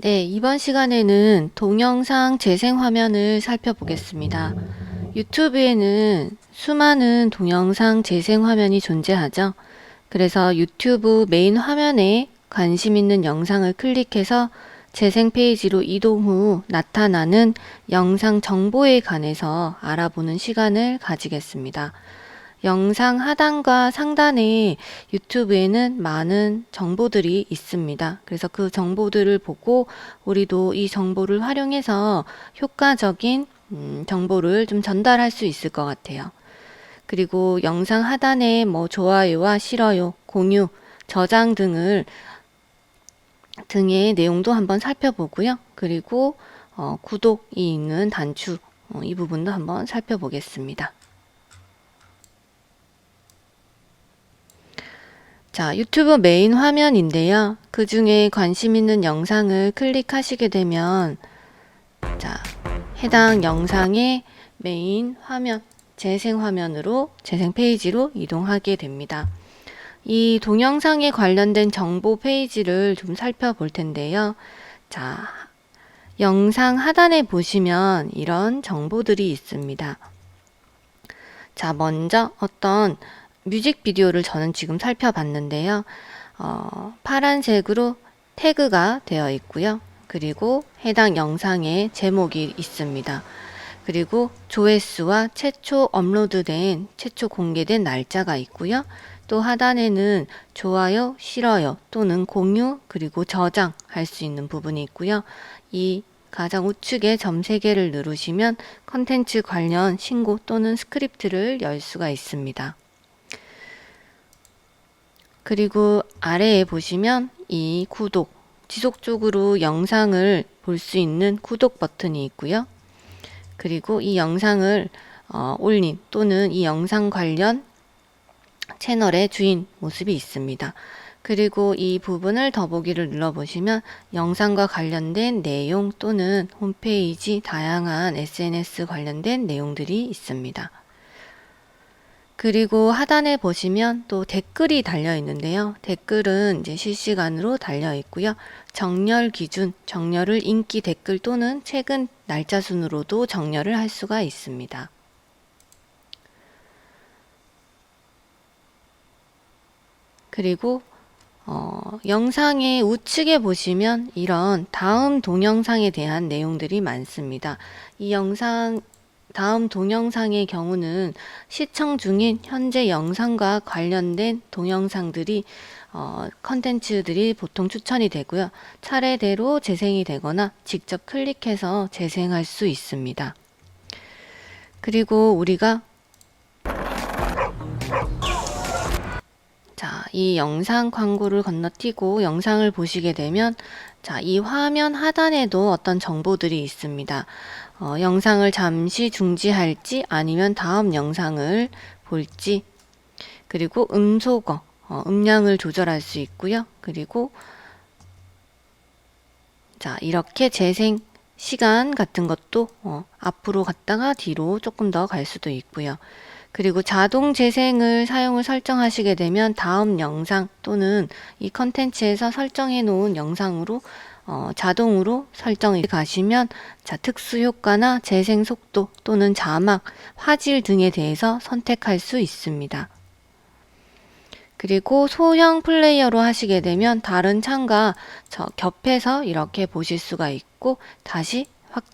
네, 이번 시간에는 동영상 재생 화면을 살펴보겠습니다. 유튜브에는 수많은 동영상 재생 화면이 존재하죠. 그래서 유튜브 메인 화면에 관심 있는 영상을 클릭해서 재생 페이지로 이동 후 나타나는 영상 정보에 관해서 알아보는 시간을 가지겠습니다. 영상 하단과 상단에 유튜브에는 많은 정보들이 있습니다. 그래서 그 정보들을 보고 우리도 이 정보를 활용해서 효과적인 음, 정보를 좀 전달할 수 있을 것 같아요. 그리고 영상 하단에 뭐 좋아요와 싫어요, 공유, 저장 등을 등의 내용도 한번 살펴보고요. 그리고 어, 구독이 있는 단추 어, 이 부분도 한번 살펴보겠습니다. 자, 유튜브 메인 화면인데요. 그 중에 관심 있는 영상을 클릭하시게 되면, 자, 해당 영상의 메인 화면, 재생 화면으로, 재생 페이지로 이동하게 됩니다. 이 동영상에 관련된 정보 페이지를 좀 살펴볼 텐데요. 자, 영상 하단에 보시면 이런 정보들이 있습니다. 자, 먼저 어떤 뮤직비디오를 저는 지금 살펴봤는데요. 어, 파란색으로 태그가 되어 있고요. 그리고 해당 영상의 제목이 있습니다. 그리고 조회수와 최초 업로드된, 최초 공개된 날짜가 있고요. 또 하단에는 좋아요, 싫어요 또는 공유, 그리고 저장할 수 있는 부분이 있고요. 이 가장 우측에 점 3개를 누르시면 컨텐츠 관련 신고 또는 스크립트를 열 수가 있습니다. 그리고 아래에 보시면 이 구독, 지속적으로 영상을 볼 수 있는 구독 버튼이 있고요. 그리고 이 영상을 어, 올린 또는 이 영상 관련 채널의 주인 모습이 있습니다. 그리고 이 부분을 더보기를 눌러보시면 영상과 관련된 내용 또는 홈페이지 다양한 SNS 관련된 내용들이 있습니다. 그리고 하단에 보시면 또 댓글이 달려 있는데요. 댓글은 이제 실시간으로 달려 있고요. 정렬 기준, 정렬을 인기 댓글 또는 최근 날짜 순으로도 정렬을 할 수가 있습니다. 그리고 어, 영상의 우측에 보시면 이런 다음 동영상에 대한 내용들이 많습니다. 이 영상 다음 동영상의 경우는 시청 중인 현재 영상과 관련된 동영상들이 어, 컨텐츠들이 보통 추천이 되고요. 차례대로 재생이 되거나 직접 클릭해서 재생할 수 있습니다. 그리고 우리가 자, 이 영상 광고를 건너뛰고 영상을 보시게 되면 자, 이 화면 하단에도 어떤 정보들이 있습니다. 어, 영상을 잠시 중지할지 아니면 다음 영상을 볼지 그리고 음소거, 어, 음량을 조절할 수 있고요. 그리고 자, 이렇게 재생 시간 같은 것도 어, 앞으로 갔다가 뒤로 조금 더 갈 수도 있고요. 그리고 자동 재생을 사용을 설정하시게 되면 다음 영상 또는 이 컨텐츠에서 설정해 놓은 영상으로 어, 자동으로 설정이 가시면 자, 특수 효과나 재생 속도 또는 자막, 화질 등에 대해서 선택할 수 있습니다. 그리고 소형 플레이어로 하시게 되면 다른 창과 저 겹해서 이렇게 보실 수가 있고 다시 확장